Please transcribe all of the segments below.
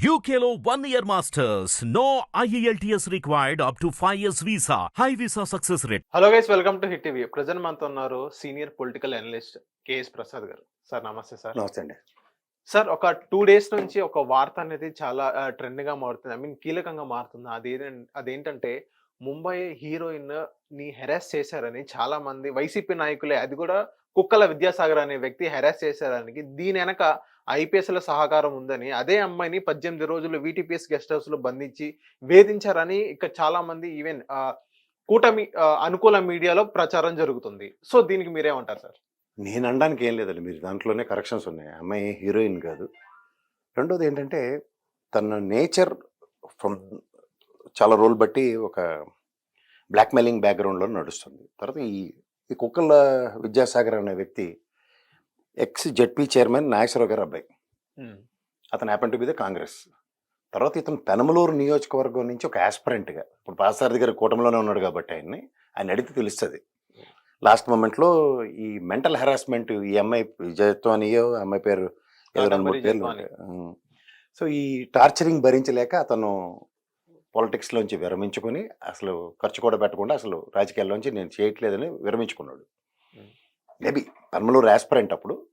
One year masters. No E IELTS required up to 5 years visa. High visa success rate. Hello guys welcome to Hit TV present మనతో ఉన్నారు senior political analyst KS Prasad garu sir నమస్తే sir నమస్తే అండి sir ఒక two days నుంచి ఒక వార్త అనేది చాలా ట్రెండ్గా మారుతుంది ఐ మీన్ కీలకంగా మారుతుంది అది అదేంటంటే ముంబై హీరోయిన్ని హెరాస్ చేశారని చాలా మంది వైసీపీ నాయకులే అది కూడా కుక్కల విద్యాసాగర్ అనే వ్యక్తి హెరాస్ చేశారని దీని వెనక ఐపీఎస్ల సహకారం ఉందని అదే అమ్మాయిని పద్దెనిమిది రోజులు వీటీపీఎస్ గెస్ట్ హౌస్లో బంధించి వేధించారని ఇక్కడ చాలామంది ఈవెన్ కూటమి అనుకూల మీడియాలో ప్రచారం జరుగుతుంది. సో దీనికి మీరేమంటారు సార్? నేను అనడానికి ఏం లేదండి. మీరు దాంట్లోనే కరెక్షన్స్ ఉన్నాయి. అమ్మాయి హీరోయిన్ కాదు. రెండోది ఏంటంటే తన నేచర్ ఫ్రమ్ చాలా రోల్ బట్టి ఒక బ్లాక్మెయిలింగ్ బ్యాక్గ్రౌండ్లో నడుస్తుంది. తర్వాత ఈ ఈ కుక్కల విద్యాసాగర్ అనే వ్యక్తి X ZP chairman Nageswararao garu అబ్బాయి. అతను happen to be the Congress. తర్వాత ఇతను పెనమలూరు నియోజకవర్గం నుంచి ఒక ఆస్పరెంట్గా ఇప్పుడు పాసారథి గారి కూటమిలోనే ఉన్నాడు కాబట్టి ఆయన్ని ఆయన అడిగితే తెలుస్తుంది. లాస్ట్ మూమెంట్లో ఈ మెంటల్ హెరాస్మెంట్ ఈ అమ్మాయి విజయత్వం అనియో అమ్మాయి పేరు ఏదో రెండు మూడు కాదంబరి పేర్లు. సో ఈ టార్చరింగ్ భరించలేక అతను పాలిటిక్స్లోంచి విరమించుకొని అసలు ఖర్చు కూడా పెట్టకుండా అసలు రాజకీయాల్లోంచి నేను చేయట్లేదని విరమించుకున్నాడు. మేబీ పర్మలూరు ఆస్పరెంట్ అప్పుడు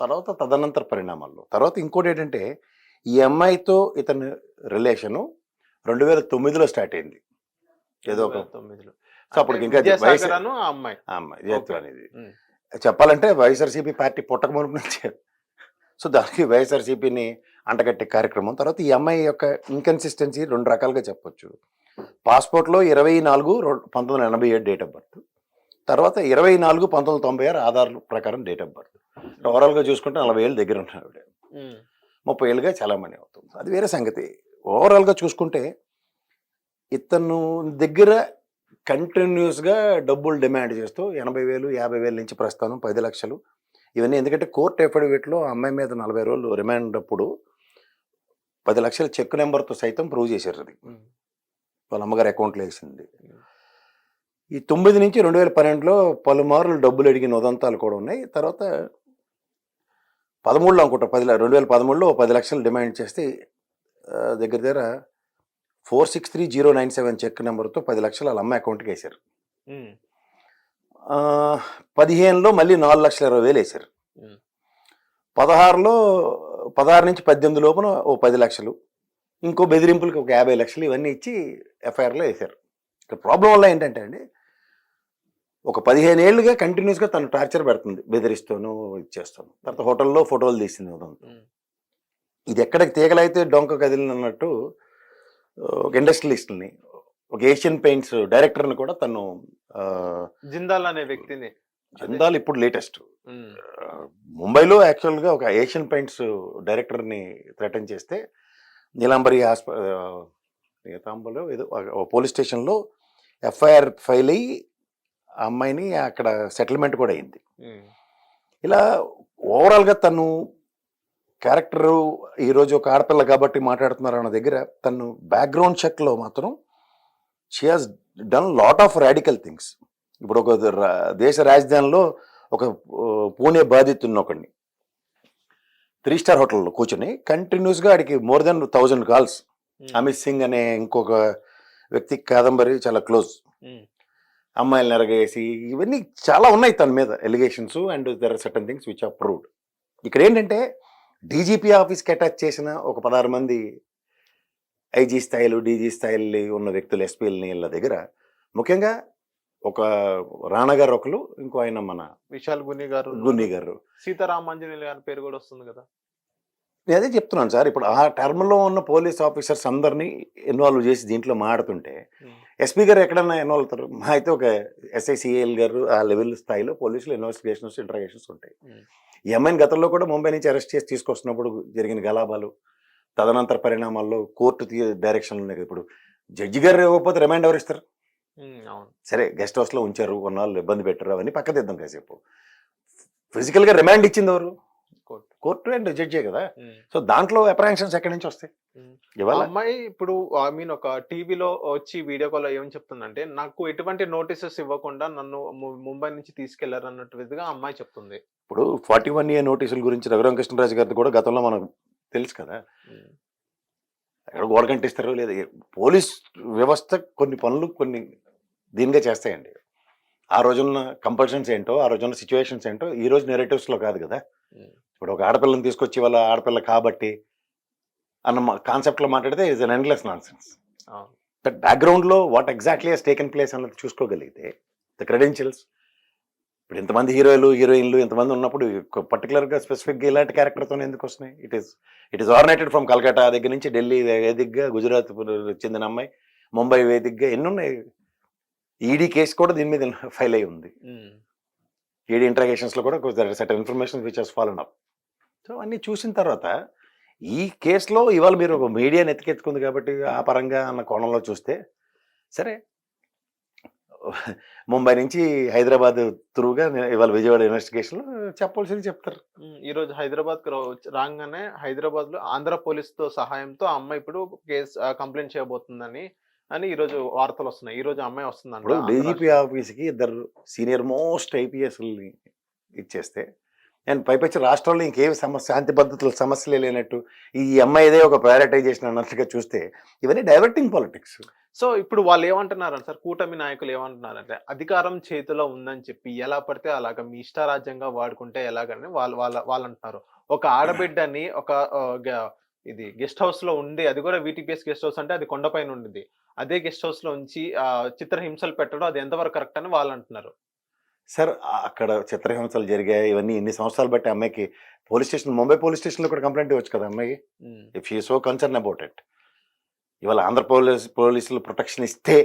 తర్వాత తదనంతర పరిణామాల్లో. తర్వాత ఇంకోటి ఏంటంటే ఈ అమ్మాయితో ఇతని రిలేషను రెండు వేల తొమ్మిదిలో స్టార్ట్ అయింది. ఏదో ఒక 2009 లో. సో అప్పుడు ఇంకా అమ్మాయి. అనేది. చెప్పాలంటే వైఎస్ఆర్సీపీ పార్టీ పుట్టక మునుపు నుంచి. సో దానికి వైఎస్ఆర్సీపీని అంటగట్టే కార్యక్రమం. తర్వాత ఈ అమ్మాయి యొక్క ఇన్కన్సిస్టెన్సీ రెండు రకాలుగా చెప్పొచ్చు. పాస్పోర్ట్లో ఇరవై నాలుగు పంతొమ్మిది వందల ఎనభై ఏడు డేట్ ఆఫ్ బర్త్ తర్వాత ఇరవై నాలుగు పంతొమ్మిది తొంభై ఆరు ఆధార్ ప్రకారం డేట్ ఆఫ్ బర్త్ ఓవరాల్గా చూసుకుంటే నలభై ఏళ్ళు దగ్గర ఉంటాడు ఆవిడ. ముప్పై ఏళ్ళుగా చాలామంది అవుతుంది. అది వేరే సంగతి. ఓవరాల్గా చూసుకుంటే ఇతను దగ్గర కంటిన్యూస్గా డబ్బులు డిమాండ్ చేస్తూ ఎనభై వేలు యాభై వేల నుంచి ప్రస్తుతం పది లక్షలు. ఇవన్నీ ఎందుకంటే కోర్టు ఎఫిడవిట్లో అమ్మాయి మీద నలభై రోజులు రిమాండ్ అప్పుడు పది లక్షల చెక్ నెంబర్తో సైతం ప్రూవ్ చేశారు అది. వాళ్ళ అమ్మగారి అకౌంట్లో వేసింది. ఈ తొమ్మిది నుంచి రెండు వేల పన్నెండులో పలుమార్లు డబ్బులు అడిగిన ఉదంతాలు కూడా ఉన్నాయి. తర్వాత పదమూడులో అనుకుంటా పది రెండు వేల పదమూడులో పది లక్షలు డిమాండ్ చేస్తే దగ్గర దగ్గర four six three zero nine seven check నెంబర్తో పది లక్షలు వాళ్ళ అమ్మాయి అకౌంట్కి వేశారు. పదిహేనులో మళ్ళీ నాలుగు లక్షల ఇరవై వేలు వేశారు. పదహారులో పదహారు నుంచి పద్దెనిమిది లోపున ఓ పది లక్షలు ఇంకో బెదిరింపులకి ఒక యాభై లక్షలు ఇవన్నీ ఇచ్చి ఎఫ్ఐఆర్లో వేశారు. ఇక్కడ ప్రాబ్లం వల్ల ఏంటంటే అండి ఒక పదిహేను ఏళ్ళుగా కంటిన్యూస్గా తను టార్చర్ పెడుతుంది బెదిరిస్తాను ఇచ్చేస్తాను తర్వాత హోటల్లో ఫోటోలు తీసింది. ఇది ఎక్కడికి తీగలైతే డొంక కదిలినట్టు ఒక ఇండస్ట్రియలిస్ట్ని ఒక ఏషియన్ పెయింట్స్ డైరెక్టర్ని కూడా తను జిందాల్ అనే వ్యక్తిని చందాలు ఇప్పుడు లేటెస్ట్. ముంబైలో యాక్చువల్గా ఒక ఏషియన్ పెయింట్స్ డైరెక్టర్ని థ్రెటన్ చేస్తే నీలాంబరి హాస్ప నీతాంబలో ఏదో పోలీస్ స్టేషన్లో ఎఫ్ఐఆర్ ఫైల్ అయ్యి ఆ అమ్మాయిని అక్కడ సెటిల్మెంట్ కూడా అయింది. ఇలా ఓవరాల్గా తను క్యారెక్టరు ఈరోజు ఒక ఆడపిల్ల కాబట్టి మాట్లాడుతున్నారు అన్న దగ్గర తను బ్యాక్గ్రౌండ్ చెక్లో మాత్రం she has done lot of radical things ఇప్పుడు ఒక దేశ రాజధానిలో ఒక పూణే బాధితున్న ఒకడిని త్రీ స్టార్ హోటల్లో కూర్చొని కంటిన్యూస్గా ఆడికి more than thousand calls. Amit Singh అనే ఇంకొక వ్యక్తి కాదంబరి చాలా క్లోజ్. అమ్మాయిలు నెరగేసి ఇవన్నీ చాలా ఉన్నాయి తన మీద allegations and there are certain things which approved ఇక్కడ ఏంటంటే డీజీపీ ఆఫీస్కి అటాచ్ చేసిన ఒక పదహారు మంది ఐజీ స్థాయిలు డీజీ స్థాయిలు ఉన్న వ్యక్తులు ఎస్పీలని వీళ్ళ దగ్గర ముఖ్యంగా ఒక రాణా గారు ఒకరు ఇంకో ఆయన మన విశాల్ గుని గారు. గున్ని గారు. సీతారామాంజనేయులు గారి పేరు కూడా వస్తుంది కదా. నేను అదే చెప్తున్నాను సార్. ఇప్పుడు ఆ టర్మ్లో ఉన్న పోలీస్ ఆఫీసర్స్ అందరినీ ఇన్వాల్వ్ చేసి దీంట్లో మాడుతుంటే. ఎస్పీ గారు ఎక్కడన్నా ఇన్వాల్వ్ అవుతారు? మా అయితే ఒక ఎస్ఐసిఎల్ గారు ఆ లెవెల్ స్థాయిలో పోలీసులు ఇన్వెస్టిగేషన్స్ ఇంటరాగేషన్స్ ఉంటాయి. అమ్మాయిని గతంలో కూడా ముంబై నుంచి అరెస్ట్ చేసి తీసుకొస్తున్నప్పుడు జరిగిన గలాబాలు తదనంతర పరిణామాల్లో కోర్టు డైరెక్షన్లు ఉన్నాయి ఇప్పుడు. జడ్జి గారు ఇవ్వకపోతే రిమైండ్ ఎవరు ఇస్తారు? సరే గెస్ట్ హౌస్లో ఉంచారు కొన్నాళ్ళు ఇబ్బంది పెట్టారు అవన్నీ పక్క తెద్దాం కాసేపు ఫిజికల్గా రిమాండ్ ఇచ్చింది ఎవరు? కోర్టు అండ్ జడ్జే కదా. ఉం. సో దాంట్లో అప్రహెన్షన్స్ ఎక్కడి నుంచి వస్తాయి. ఇవాళ? అమ్మాయి ఇప్పుడు ఐ మీన్ ఒక టీవీలో వచ్చి వీడియో కాల్ ఏమని చెప్తుందంటే నాకు ఎటువంటి నోటీసెస్ ఇవ్వకుండా నన్ను ముంబై నుంచి తీసుకెళ్ళారు అన్నట్టు విధంగా అమ్మాయి చెప్తుంది. ఇప్పుడు ఫార్టీ వన్ ఏ నోటీసుల గురించి రఘురామ కృష్ణరాజు గారిది కూడా గతంలో మనకు తెలుసు కదా. ఎక్కడ గోడ కంటిస్తారో లేదా పోలీస్ వ్యవస్థ కొన్ని పనులు కొన్ని దీనిగా చేస్తాయండి. ఆ రోజున్న కంపల్షన్స్ ఏంటో ఆ రోజున్న సిచ్యువేషన్స్ ఏంటో ఈ రోజు నెరేటివ్స్లో కాదు కదా. ఇప్పుడు ఒక ఆడపిల్లని తీసుకొచ్చి వాళ్ళ ఆడపిల్ల కాబట్టి అన్న కాన్సెప్ట్లో మాట్లాడితే is an endless nonsense that బ్యాక్గ్రౌండ్లో what exactly he's taken place అన్నది చూసుకోగలిగితే ద క్రెడెన్షియల్స్ ఇప్పుడు ఇంతమంది హీరోలు హీరోయిన్లు ఇంతమంది ఉన్నప్పుడు పర్టికులర్గా స్పెసిఫిక్గా ఇలాంటి క్యారెక్టర్తో ఎందుకు వస్తున్నాయి? It is it is originated from Calcutta దగ్గర నుంచి ఢిల్లీ వేదికగా గుజరాత్ చెందిన అమ్మాయి ముంబై వేదికగా ఎన్ని ఉన్నాయి ఈడీ కేసు కూడా దీని మీద ఫైల్ అయి ఉంది. ఈడీ ఇంట్రాగేషన్స్లో కూడా set information which he's followed up. So అన్నీ చూసిన తర్వాత ఈ కేసులో ఇవాళ మీరు ఒక మీడియాని ఎత్తికెత్తుకుంది కాబట్టి ఆ పరంగా అన్న కోణంలో చూస్తే సరే ముంబై నుంచి హైదరాబాద్ త్రూగా ఇవాళ విజయవాడ ఇన్వెస్టిగేషన్లో చెప్పాల్సింది చెప్తారు. ఉమ్, ఈ రోజు హైదరాబాద్కు రా- రాగానే హైదరాబాద్లో ఆంధ్ర పోలీస్తో సహాయంతో అమ్మాయి ఇప్పుడు కేసు కంప్లైంట్ చేయబోతుందని అని ఈ రోజు వార్తలు వస్తున్నాయి. ఈ రోజు ఆ అమ్మాయి ఇప్పుడు ఆంధ్ర డీజీపీ ఆఫీస్కి ఇద్దరు సీనియర్ మోస్ట్ ఐపీఎస్ని ఇచ్చేస్తే నేను పైపచ్చి రాష్ట్రంలో ఇంకేం సమస్య శాంతి పద్ధతుల సమస్యలే లేనట్టు ఈ అమ్మాయిదే ఒక ప్రయారిటైజేషన్ అన్నట్టుగా చూస్తే ఇవన్నీ డైవర్టింగ్ పాలిటిక్స్ సో ఇప్పుడు వాళ్ళు ఏమంటున్నారంటే సార్ కూటమి నాయకులు ఏమంటున్నారంటే అధికారం చేతిలో ఉందని చెప్పి ఎలా పడితే అలాగా మీ ఇష్టారాజ్యంగా వాడుకుంటే ఎలాగని వాళ్ళు వాళ్ళ వాళ్ళు అంటున్నారు ఒక ఆడబిడ్డని ఒక గ- ఇది గెస్ట్ హౌస్లో ఉండి అది కూడా వీటీపీఎస్ గెస్ట్ హౌస్ అంటే అది కొండపైన ఉండింది అదే గెస్ట్ హౌస్లో ఉంచి చిత్రహింసలు పెట్టడం అది ఎంతవరకు కరెక్ట్ అని వాళ్ళు అంటున్నారు సార్ అక్కడ చిత్రహింసలు జరిగాయి ఇవన్నీ ఇన్ని సంవత్సరాలు బట్టి అమ్మాయికి పోలీస్ స్టేషన్ ముంబై పోలీస్ స్టేషన్లో కూడా కంప్లైంట్ ఇవ్వచ్చు కదా అమ్మాయి if you so concern about it ఇవాళ ఆంధ్ర పోలీస్ పోలీసులు ప్రొటెక్షన్ ఇస్తే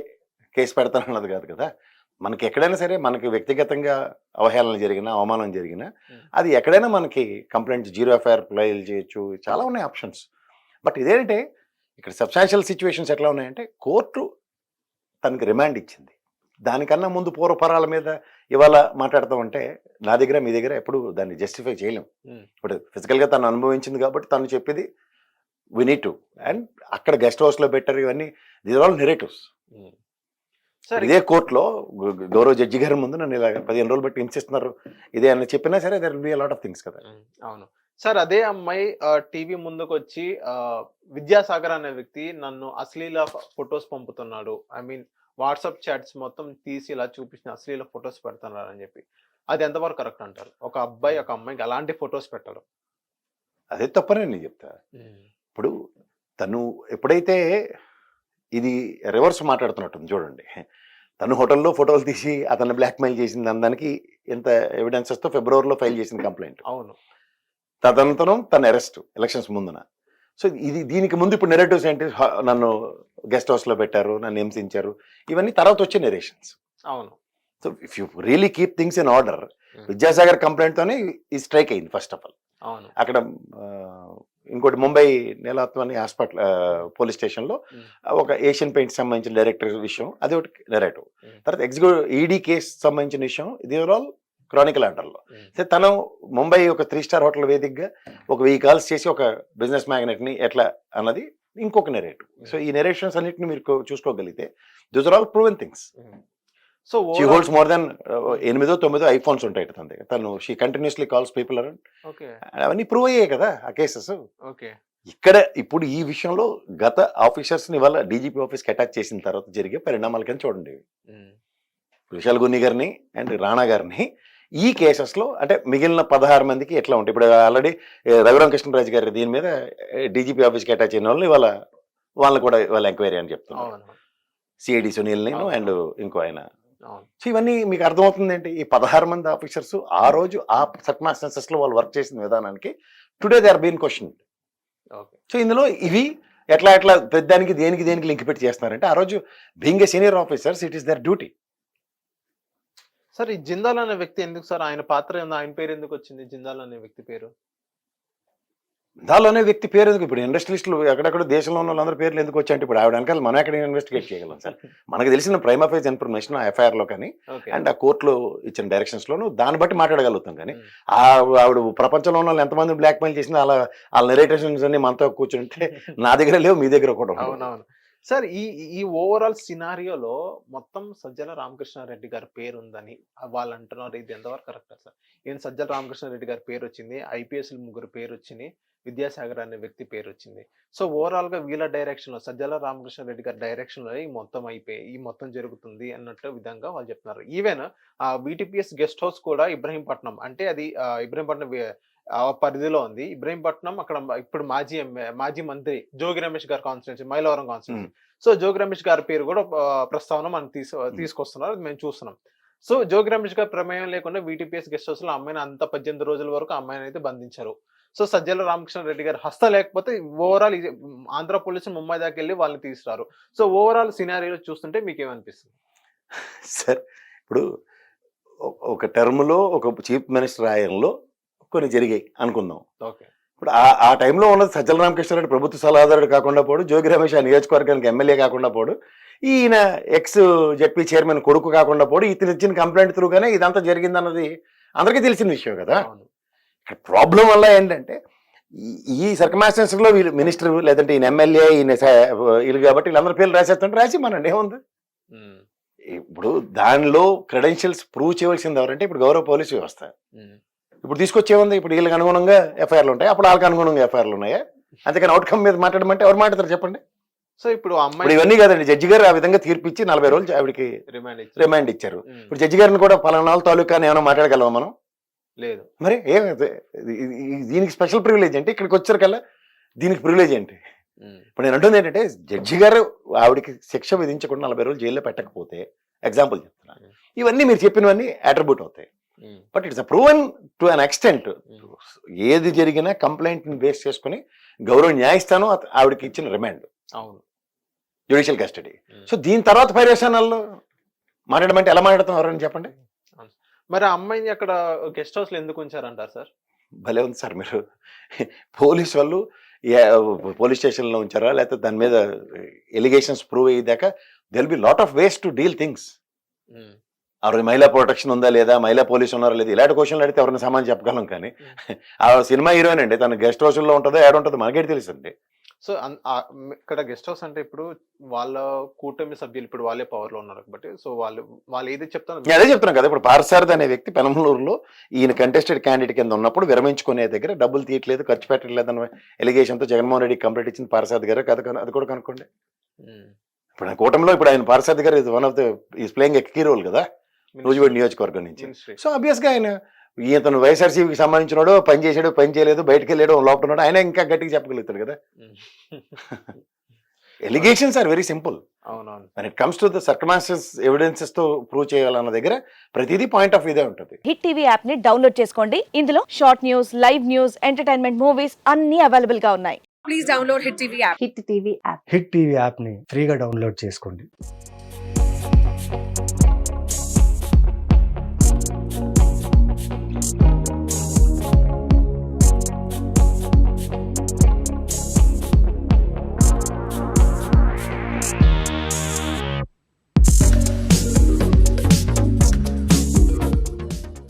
కేసు పెడతానన్నది కాదు కదా! మనకి ఎక్కడైనా సరే మనకి వ్యక్తిగతంగా అవహేళన జరిగినా అవమానం జరిగినా. అది ఎక్కడైనా మనకి కంప్లైంట్ జీరో ఎఫ్ఐఆర్ ఫైల్ చేయొచ్చు చాలా ఉన్నాయి ఆప్షన్స్. బట్ ఇదేంటంటే ఇక్కడ సబ్స్టాన్షియల్ సిచ్యువేషన్స్ ఎట్లా ఉన్నాయంటే కోర్టు తనకి రిమాండ్ ఇచ్చింది. దానికన్నా ముందు పూర్వపరాల మీద ఇవాళ మాట్లాడతామంటే నా దగ్గర మీ దగ్గర ఎప్పుడు దాన్ని జస్టిఫై చేయలేం. ఇప్పుడు ఫిజికల్గా తను అనుభవించింది కాబట్టి తను చెప్పేది వి నీడ్ టు అండ్ అక్కడ గెస్ట్ హౌస్లో పెట్టారు ఇవన్నీ. దీస్ ఆల్ నెరేటివ్స్ ఇదే కోర్టులో గౌరవ జడ్జి గారి ముందు నన్ను ఇలా పదిహేను రోజులు బట్టి హింసిస్తున్నారు. ఇదే అని చెప్పినా సరే there be lot of things కదా. అవును. సార్ అదే అమ్మాయి టీవీ ముందుకు వచ్చి విద్యాసాగర్ అనే వ్యక్తి నన్ను అశ్లీల ఫొటోస్ పంపుతున్నాడు. ఐ మీన్ వాట్సాప్ చాట్స్ మొత్తం తీసి ఇలా చూపించిన అశ్లీల ఫొటోస్ పెడుతున్నారు అని చెప్పి. అది ఎంతవరకు కరెక్ట్ అంటారు? ఒక అబ్బాయి ఒక అమ్మాయికి అలాంటి ఫొటోస్ పెట్టడం అదే తప్పనే నేను చెప్తా. ఇప్పుడు తను ఎప్పుడైతే ఇది రివర్స్ మాట్లాడుతున్నట్టుంది చూడండి. తను హోటల్లో ఫోటోలు తీసి అతన్ని బ్లాక్మెయిల్ చేసిన దానికి ఎంత ఎవిడెన్సెస్తో ఫిబ్రవరిలో ఫైల్ చేసిన కంప్లైంట్. అవును. తదనంతరం తన అరెస్ట్ ఎలక్షన్స్ ముందున. సో ఇది దీనికి ముందు ఇప్పుడు నెరేటివ్స్ ఏంటి? నన్ను గెస్ట్ హౌస్లో పెట్టారు నన్ను హింసించారు. ఇవన్నీ తర్వాత వచ్చే నెరేషన్స్ అవును. So if you really keep things in order. Vidyasagar కంప్లైంట్తోనే ఈ స్ట్రైక్ అయింది ఫస్ట్ ఆఫ్ ఆల్ అవును. అక్కడ ఇంకోటి ముంబై నీలాత్మని హాస్పిటల్ పోలీస్ స్టేషన్లో Hmm. ఒక ఏషియన్ పెయింట్ సంబంధించిన డైరెక్టర్ విషయం అది ఒకటి నెరేటివ్ Hmm. తర్వాత ఎగ్జిక్యూటివ్ ఈడీ కేసు సంబంధించిన విషయం ఇది ఆల్ క్రానికల్ ఆర్డర్లో అయితే తను ముంబై ఒక త్రీ స్టార్ హోటల్ వేదికగా ఒక వెయ్యి కాల్స్ చేసి ఒక బిజినెస్ మ్యాగ్నెట్ని ఎట్లా అన్నది ఇంకొక నెరేటివ్ సో ఈ నెరేషన్స్ అన్నిటిని మీరు చూసుకోగలిగితే this are all proven things. So she holds more than ఎనిమిదో తొమ్మిదో ఐఫోన్స్ ఉంటాయి తన దగ్గర. తను she continuously calls people around అవన్నీ ప్రూవ్ అయ్యాయి కదా ఆ కేసెస్ ఓకే ఇక్కడ ఇప్పుడు ఈ విషయంలో గత ఆఫీసర్స్ని ఇవాళ డీజీపీ ఆఫీస్కి అటాచ్ చేసిన తర్వాత జరిగే పరిణామాల కింద చూడండి. విశాల్ గున్ని గారిని అండ్ రాణా గారిని ఈ కేసెస్లో అంటే మిగిలిన పదహారు మందికి ఎట్లా ఉంటాయి? ఇప్పుడు ఆల్రెడీ రఘురామకృష్ణరాజు గారి దీని మీద డీజీపీ ఆఫీస్కి అటాచ్ అయిన వాళ్ళు ఇవాళ వాళ్ళని కూడా ఇవాళ ఎంక్వైరీ అని చెప్తున్నారు. సిఐడి సునీల్ నేను. అండ్ ఇంకో ఆయన. సో ఇవన్నీ మీకు అర్థమవుతుంది ఏంటి ఈ పదహారు మంది ఆఫీసర్స్ ఆ రోజు ఆ సర్కమాస్టెన్సెస్లో వాళ్ళు వర్క్ చేసిన విధానానికి today they are been question so ఇందులో ఇవి ఎట్లా ఎట్లా పెద్దానికి దేనికి దేనికి లింక్ పెట్టి చేస్తున్నారంటే ఆ రోజు being a senior officers it is their duty. Sir ఈ జిందాల్ అనే వ్యక్తి ఎందుకు సార్? ఆయన పాత్ర ఏందో ఆయన పేరు ఎందుకు వచ్చింది? జిందాల్ అనే వ్యక్తి పేరు? దానిలోనే వ్యక్తి పేరు ఎందుకు? ఇప్పుడు ఇండస్ట్రియలిస్టులు ఎక్కడెక్కడ దేశంలో ఉన్న వాళ్ళందరి పేర్లు ఎందుకు వచ్చాయంటే ఇప్పుడు ఆవిడ వెనకాల మనం ఎక్కడ ఇన్వెస్టిగేట్ చేయగలం సార్? మనకు తెలిసిన ప్రైమ్ అఫేజ్ ఇన్ఫర్మేషన్ ఆ FIR లో కానీ అండ్ ఆ కోర్టులో ఇచ్చిన డైరెక్షన్స్ లోను దాన్ని బట్టి మాట్లాడగలుగుతాం కానీ ఆవిడ ప్రపంచంలో ఉన్న వాళ్ళు ఎంతమంది బ్లాక్మెయిల్ చేసినా అలా వాళ్ళ నెరేటేషన్స్ అన్ని మనతో కూర్చుంటే నా దగ్గర లేవు మీ దగ్గర కూడా. అవునవును. సార్ ఈ ఈ ఓవరాల్ సినారియోలో మొత్తం సజ్జల రామకృష్ణారెడ్డి గారి పేరు ఉందని వాళ్ళు అంటున్నారు ఇది ఎంతవరకు కరెక్ట్ సార్? ఏం సజ్జల రామకృష్ణారెడ్డి గారి పేరు వచ్చింది ఐపీఎస్ ముగ్గురు పేరు వచ్చింది విద్యాసాగర్ అనే వ్యక్తి పేరు వచ్చింది సో ఓవరాల్గా వీళ్ళ డైరెక్షన్లో సజ్జల రామకృష్ణ రెడ్డి గారి డైరెక్షన్లో ఈ మొత్తం అయిపోయి ఈ మొత్తం జరుగుతుంది అన్నట్టు విధంగా వాళ్ళు చెప్తున్నారు. ఈవెన్ ఆ బీటీపీఎస్ గెస్ట్ హౌస్ కూడా ఇబ్రహీంపట్నం అంటే అది ఇబ్రహీంపట్నం ఆ పరిధిలో ఉంది. ఇబ్రహీంపట్నం అక్కడ ఇప్పుడు మాజీ ఎమ్మె- మాజీ మంత్రి Jogi Ramesh garu constituency Mylavaram constituency so Jogi Ramesh garu పేరు కూడా ప్రస్తావన మనం తీసు తీసుకొస్తున్నారు. మేము చూస్తున్నాం. సో జోగి రమేష్ గారి ప్రమేయం లేకుండా వీటీపీఎస్ గెస్ట్ హౌస్లో అమ్మాయిని అంత పద్దెనిమిది రోజుల వరకు అమ్మాయిని అయితే బంధించారు. సో సజ్జల రామకృష్ణ రెడ్డి గారి హస్త లేకపోతే ఓవరాల్ ఆంధ్ర పోలీసులు ముంబై దాకా వెళ్ళి వాళ్ళని తీసుకురారు సో ఓవరాల్ సినారీలో చూస్తుంటే మీకు ఏమనిపిస్తుంది సార్ ఇప్పుడు ఒక టర్మ్లో ఒక చీఫ్ మినిస్టర్ ఆయనలో కొన్ని జరిగాయి అనుకుందాం. ఓకే. ఇప్పుడు ఆ ఆ టైంలో ఉన్నది సజ్జల రామకృష్ణారెడ్డి ప్రభుత్వ సలహాదారుడు కాకుండా పోడు జోగి రమేష్ ఆ నియోజకవర్గానికి ఎమ్మెల్యే కాకుండా పోడు ఈయన ఎక్స్ జెడ్పీ చైర్మన్ కొడుకు కాకుండా పోడు ఇతను ఇచ్చిన కంప్లైంట్ త్రూగానే ఇదంతా జరిగిందన్నది అందరికీ తెలిసిన విషయం కదా. ఇక్కడ ప్రాబ్లం వల్ల ఏంటంటే ఈ- ఈ circumstances లో వీళ్ళు మినిస్టర్ లేదంటే ఈయన ఎమ్మెల్యే ఈయన వీళ్ళు కాబట్టి వీళ్ళందరి పేర్లు రాసేస్తుంటే రాసి మనండి ఏముంది ఇప్పుడు దానిలో క్రెడెన్షియల్స్ ప్రూవ్ చేయవలసింది ఎవరంటే ఇప్పుడు గౌరవ పోలీసు వ్యవస్థ. ఇప్పుడు తీసుకొచ్చేముంది ఇప్పుడు వీళ్ళకి అనుగుణంగా ఎఫ్ఐఆర్లు ఉంటాయి. అప్పుడు వాళ్ళకి అనుగుణంగా ఎఫ్ఐఆర్లు ఉన్నాయా? అంతేకాని అవుట్కమ్ మీద మాట్లాడమంటే ఎవరు మాట్లాడతారు చెప్పండి? సో ఇప్పుడు ఇప్పుడు అమ్మాయి ఇవన్నీ కాదండి. జడ్జి గారు ఆ విధంగా తీర్పు ఇచ్చి నలభై రోజులు ఆవిడకి రిమాండ్ ఇచ్చి రిమాండ్ ఇచ్చారు. ఇప్పుడు జడ్జి గారిని కూడా పలానా తాలూకా ఏమైనా మాట్లాడగలమా మనం? లేదు. మరి ఏం దీనికి స్పెషల్ ప్రివిలేజ్ అంటే ఇక్కడికి వచ్చారు కల్లా దీనికి ప్రివిలేజ్ ఏంటి? ఇప్పుడు నేను అంటుంది ఏంటంటే జడ్జి గారు ఆవిడకి శిక్ష విధించకుండా నలభై రోజులు జైల్లో పెట్టకపోతే ఎగ్జాంపుల్ చెప్తున్నాను ఇవన్నీ మీరు చెప్పినవన్నీ అట్రిబ్యూట్ అవుతాయి. But it's proven to an extent ఏది జరిగినా కంప్లైంట్ని బేస్ చేసుకుని గౌరవ న్యాయస్థానం ఆవిడకి ఇచ్చిన రిమాండ్. అవును. Judicial custody. సో దీని తర్వాత పర్యవేక్షణాల్లో మాట్లాడమంటే ఎలా మాట్లాడతాం ఎవరని చెప్పండి? మరి ఆ అమ్మాయిని అక్కడ గెస్ట్ హౌస్లో ఎందుకు ఉంచారంటారు సార్? భలే ఉంది సార్ మీరు. పోలీస్ వాళ్ళు పోలీస్ స్టేషన్లో ఉంచారా? లేకపోతే దాని మీద ఎలిగేషన్స్ ప్రూవ్ అయ్యేదాకా there'll be lot of ways to deal things ఆవిడ మహిళా ప్రొటెక్షన్ ఉందా లేదా మహిళా పోలీసు ఉన్నారా లేదా ఇలాంటి క్వశ్చన్లు అడిగితే ఎవరైనా సమాధానం చెప్పగలం కానీ ఆ సినిమా హీరోయిన్ అండి. తన గెస్ట్ హౌస్లో ఉంటుందో ఏడ ఉంటుందో మనకే తెలుసండి. సో ఇక్కడ గెస్ట్ హౌస్ అంటే ఇప్పుడు వాళ్ళ కూటమి సభ్యులు ఇప్పుడు వాళ్ళే పవర్లో ఉన్నారు కాబట్టి సో వాళ్ళు వాళ్ళు ఏది చెప్తారో నేను అదే చెప్తున్నాను కదా ఇప్పుడు పార్సారథి అనే వ్యక్తి పెనమలూరులో ఈయన కంటెస్టెడ్ క్యాండిడేట్ కింద ఉన్నప్పుడు విరమించుకునే దగ్గర డబ్బులు తీయట్లేదు ఖర్చు పెట్టట్లేదు అన్న ఎలిగేషన్తో జగన్మోహన్ రెడ్డి కంప్లీట్ ఇచ్చింది పార్సారథి గారు కదా అది కూడా కనుక్కోండి. ఉమ్, ఇప్పుడు ఆ కూటమిలో ఇప్పుడు ఆయన Parthasarathi garu is one of the is playing a key role కదా. రోజువాడి నియోజకవర్గం నుంచి. సో అబ్వియస్గా ఆయన ఇతను వైఎస్ఆర్సీకి సంబంధించినాడు పని చేశాడు పని చేయలేదు బయటకు వెళ్ళాడు లోపల ఉన్నాడు ఆయన ఇంకా గట్టిగా చెప్పగలుగుతాడు కదా. ఎలిగేషన్స్ ఆర్ వెరీ సింపుల్ అవునవును. One it comes to the circumstances ఎవిడెన్సెస్తో prove చేయాలన్న దగ్గర ప్రతిదీ పాయింట్ ఆఫ్ ఇదే ఉంటుంది. హిట్ టీవీ యాప్ని డౌన్లోడ్ చేసుకోండి. ఇందులో short news live news entertainment movies అన్ని అవైలబుల్గా ఉన్నాయి. Please download Hit TV app. Hit TV app Hit TV యాప్ని ఫ్రీగా డౌన్లోడ్ చేసుకోండి.